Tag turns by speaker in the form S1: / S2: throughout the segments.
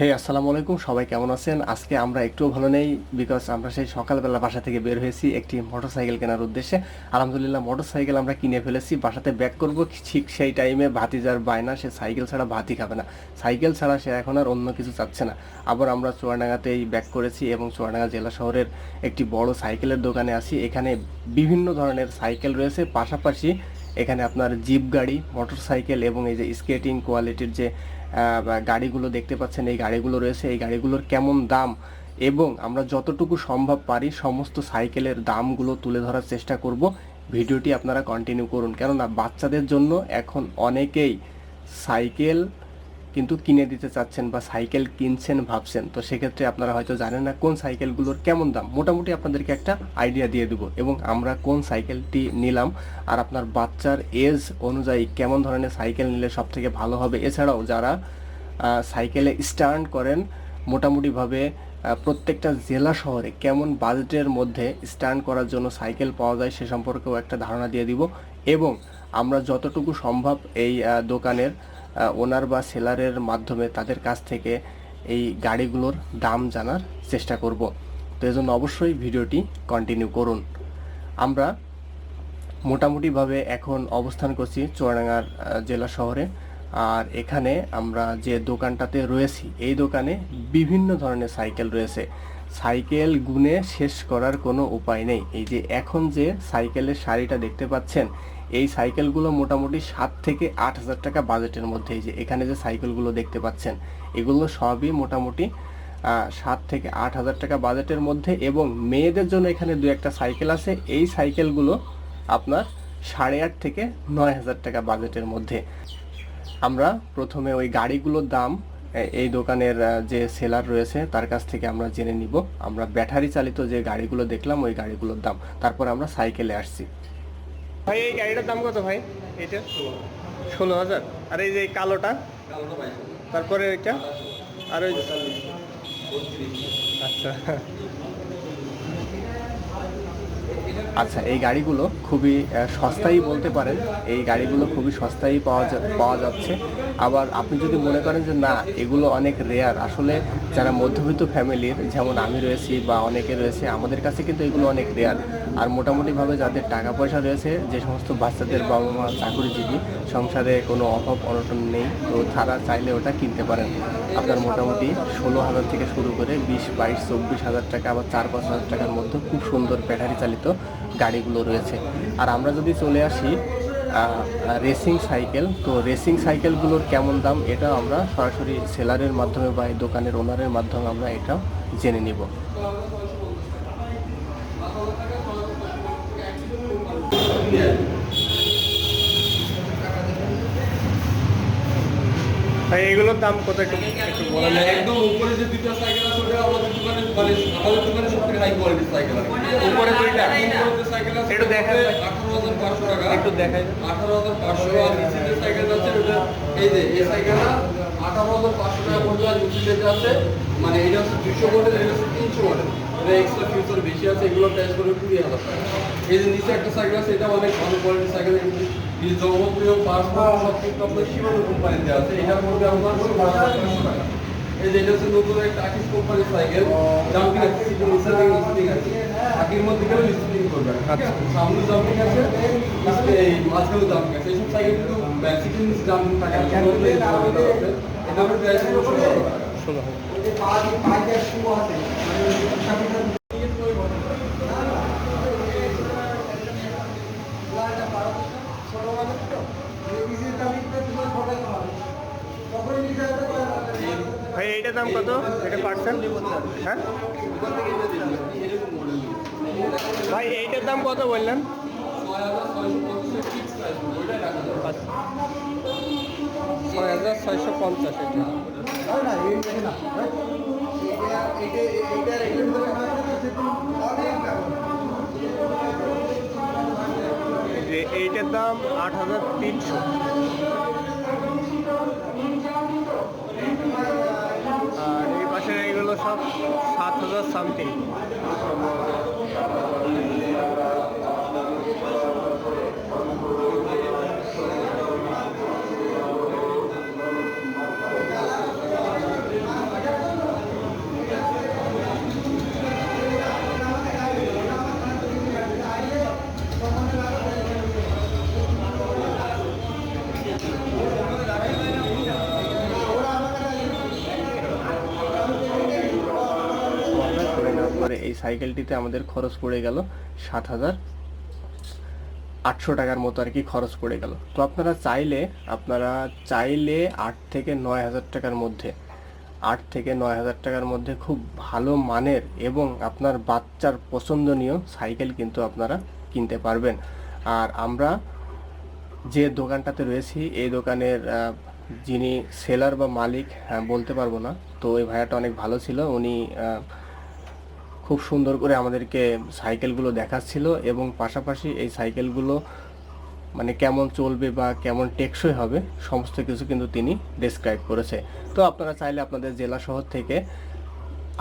S1: হে আসসালামু আলাইকুম। সবাই কেমন আছেন? আজকে আমরা একটুও ভালো নেই বিকজ আমরা সেই সকালবেলা বাসা থেকে বের হয়েছি একটি মোটরসাইকেল কেনার উদ্দেশ্যে। আলহামদুলিল্লাহ মোটরসাইকেল আমরা কিনে ফেলেছি। বাসাতে ব্যাক করব, ঠিক সেই টাইমে ভাতি ভাতিজার বায়না, সে সাইকেল ছাড়া ভাতি খাবে না। সাইকেল ছাড়া সে এখন আর অন্য কিছু চাচ্ছে না। আবার আমরা চুয়াডাঙ্গাতেই ব্যাক করেছি এবং চুয়াডাঙ্গা জেলা শহরের একটি বড় সাইকেলের দোকানে আছি। এখানে বিভিন্ন ধরনের সাইকেল রয়েছে। পাশাপাশি এখানে আপনার জিপ গাড়ি মোটরসাইকেল এবং এই যে স্কেটিং কোয়ালিটির যে গাড়িগুলো দেখতে পাচ্ছেন, এই গাড়িগুলো রয়েছে। এই গাড়িগুলোর কেমন দাম এবং আমরা যতটুকু সম্ভব পারি সমস্ত সাইকেলের দামগুলো তুলে ধরার চেষ্টা করব। ভিডিওটি আপনারা কন্টিনিউ করুন। কেননা বাচ্চাদের জন্য এখন অনেকেই সাইকেল কিন্তু কিনে দিতে চাচ্ছেন বা সাইকেল কিনছেন, ভাবছেন, তো সেক্ষেত্রে আপনারা হয়তো জানেন না কোন সাইকেলগুলোর কেমন দাম। মোটামুটি আপনাদেরকে একটা আইডিয়া দিয়ে দেবো এবং আমরা কোন সাইকেলটি নিলাম আর আপনার বাচ্চার এজ অনুযায়ী কেমন ধরনের সাইকেল নিলে সব থেকে ভালো হবে। এছাড়াও যারা সাইকেলে স্টার্ন করেন, মোটামুটিভাবে প্রত্যেকটা জেলা শহরে কেমন বাজেটের মধ্যে স্ট্যান্ড করার জন্য সাইকেল পাওয়া যায় সে সম্পর্কেও একটা ধারণা দিয়ে দিব এবং আমরা যতটুকু সম্ভব এই দোকানের ওনার বা সেলারের মাধ্যমে তাদের কাছ থেকে এই গাড়িগুলোর দাম জানার চেষ্টা করব। তো এজন্য অবশ্যই ভিডিওটি কন্টিনিউ করুন। আমরা মোটামুটিভাবে এখন অবস্থান করছি চুয়াডাঙ্গার জেলা শহরে। আর এখানে আমরা যে দোকানটাতে রয়েছি, এই দোকানে বিভিন্ন ধরনের সাইকেল রয়েছে। সাইকেল গুনে শেষ করার কোনো উপায় নেই। এই যে এখন যে সাইকেলের শাড়িটা দেখতে পাচ্ছেন, এই সাইকেলগুলো মোটামুটি সাত থেকে আট হাজার টাকা বাজেটের মধ্যে। এই যে এখানে যে সাইকেলগুলো দেখতে পাচ্ছেন, এগুলো সবই মোটামুটি সাত থেকে আট হাজার টাকা বাজেটের মধ্যে এবং মেয়েদের জন্য এখানে দু একটা সাইকেল আছে। এই সাইকেলগুলো আপনার সাড়ে আট থেকে নয় হাজার টাকা বাজেটের মধ্যে। আমরা প্রথমে ওই গাড়িগুলোর দাম এই দোকানের যে সেলার রয়েছে, তার কাছ থেকে আমরা জেনে নিব। আমরা ব্যাটারি চালিত যে গাড়িগুলো দেখলাম, ওই গাড়িগুলোর দাম। তারপর আমরা সাইকেলে আসছি। ভাই, এই গাড়িটার দাম কত ভাই? এটা ষোলো হাজার। আর এই যে কালোটা? তারপরে এটা আর ওই আচ্ছা। আচ্ছা এই গাড়িগুলো খুবই আহ, সস্তাই বলতে পারেন। এই গাড়িগুলো খুবই সস্তাই পাওয়া পাওয়া যাচ্ছে। আবার আপনি যদি মনে করেন যে না এগুলো অনেক রেয়ার আসলে যারা মধ্যবিত্ত ফ্যামিলির যেমন আমি রয়েছি বা অনেকে রয়েছে আমাদের কাছে কিন্তু এগুলো অনেক রেয়ার আর মোটামুটিভাবে যাদের টাকা পয়সা রয়েছে যে সমস্ত বাচ্চাদের বাবা মা চাকরিজীবী সংসারে কোনো অভাব অনটন নেই। তো তারা চাইলে ওটা কিনতে পারেন। আপনার মোটামুটি ষোলো হাজার থেকে শুরু করে বিশ বাইশ চব্বিশ হাজার টাকা আবার চার পাঁচ হাজার টাকার মধ্যে খুব সুন্দর ব্যাটারি চালিত গাড়িগুলো রয়েছে। আর আমরা যদি চলে আসি রেসিং সাইকেল তো রেসিং সাইকেলগুলোর কেমন দাম এটা আমরা সরাসরি সেলারের মাধ্যমে বা এই দোকানের ওনারের মাধ্যমে আমরা এটা জেনে নিব। ভাই এগুলোর দাম কত একটু একটু বলা যায়
S2: একদম উপরে যে দুটো সাইকেল আছে ওটা আমাদের দোকানে মানে আমাদের দোকানে সব থেকে হাই কোয়ালিটির সাইকেল আছে।
S1: উপরে দুইটা?
S2: সাইকেল আছে
S1: একটু দেখান
S2: আঠারো হাজার পাঁচশো টাকা।
S1: একটু দেখাই
S2: আঠারো হাজার পাঁচশো আর নিচে যে সাইকেল আছে ওটা এই যে এই সাইকেলটা আঠারো হাজার পাঁচশো টাকা পড়বে আর নিচে যেটা আছে মানে এটা হচ্ছে দুশো মডেল এটা হচ্ছে তিনশো মডেল এটা এক্সট্রা ফিউচার বেশি আছে এগুলো প্রাইস করে কুড়ি হাজার টাকা। এই যে নিচে একটা সাইকেল আছে এটা অনেক ভালো কোয়ালিটির সাইকেল জনপ্রিয় পাঁচ সব কিন্তু আপনার কোম্পানিতে আছে এটা পড়বে আপনার ষোলো হাজার পাঁচশো টাকা। এই যে এটা হচ্ছে নতুন একটা আকিস কোম্পানির সাইকেল জাম্পিং আছে সিটে নিচে থেকে স্প্রিং আছে। আকির মধ্যে গেলে স্প্রিং করবে। আচ্ছা। সামনে জাম্পিং আছে এই মাঝখানে জাম্পিং আছে। এইসব সাইকেল কিন্তু সিটের নিচে জাম্পিং থাকে না। এটা হচ্ছে প্রাইস ষোলো টাকা
S1: ষোলো হাজার ভাই এইটার দাম কত? এটা পার্সেন্ট হ্যাঁ? ভাই, এইটার দাম কত বললেন? ছয় হাজার ছয়শো পঞ্চাশ এইটার দাম আট হাজার তিনশো আর এই পাশের এইগুলো সব সাত হাজার এবারে এই সাইকেলটিতে আমাদের খরচ পড়ে গেল সাত হাজার আটশো টাকার মতো আর কি খরচ পড়ে গেল। তো আপনারা চাইলে আপনারা চাইলে আট থেকে নয় হাজার টাকার মধ্যে আট থেকে নয় হাজার টাকার মধ্যে খুব ভালো মানের এবং আপনার বাচ্চার পছন্দনীয় সাইকেল কিন্তু আপনারা কিনতে পারবেন। আর আমরা যে দোকানটাতে রয়েছি এই দোকানের যিনি সেলার বা মালিক হ্যাঁ, বলতে পারব না। তো ওই ভাইয়াটা অনেক ভালো ছিল। উনি খুব সুন্দর করে আমাদেরকে সাইকেলগুলো দেখাচ্ছিল এবং পাশাপাশি এই সাইকেলগুলো মানে কেমন চলবে বা কেমন টেকসই হবে, সমস্ত কিছু কিন্তু তিনি ডেসক্রাইব করেছে। তো আপনারা চাইলে আপনাদের জেলা শহর থেকে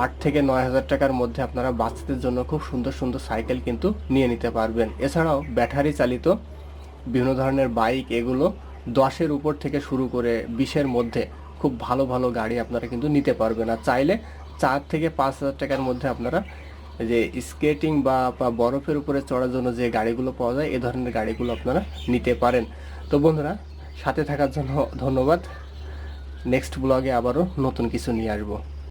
S1: আট থেকে নয় হাজার টাকার মধ্যে আপনারা বাচ্চাদের জন্য খুব সুন্দর সুন্দর সাইকেল কিন্তু নিয়ে নিতে পারবেন। এছাড়াও ব্যাটারি চালিত বিভিন্ন ধরনের বাইক এগুলো দশের উপর থেকে শুরু করে বিশের মধ্যে খুব ভালো ভালো গাড়ি আপনারা কিন্তু নিতে পারবেন। আর চাইলে চার থেকে পাঁচ হাজার টাকার মধ্যে আপনারা যে স্কেটিং বা বরফের উপরে চড়ার জন্য যে গাড়িগুলো পাওয়া যায়, এ ধরনের গাড়িগুলো আপনারা নিতে পারেন। তো বন্ধুরা, সাথে থাকার জন্য ধন্যবাদ। নেক্সট ব্লগে আবারও নতুন কিছু নিয়ে আসব।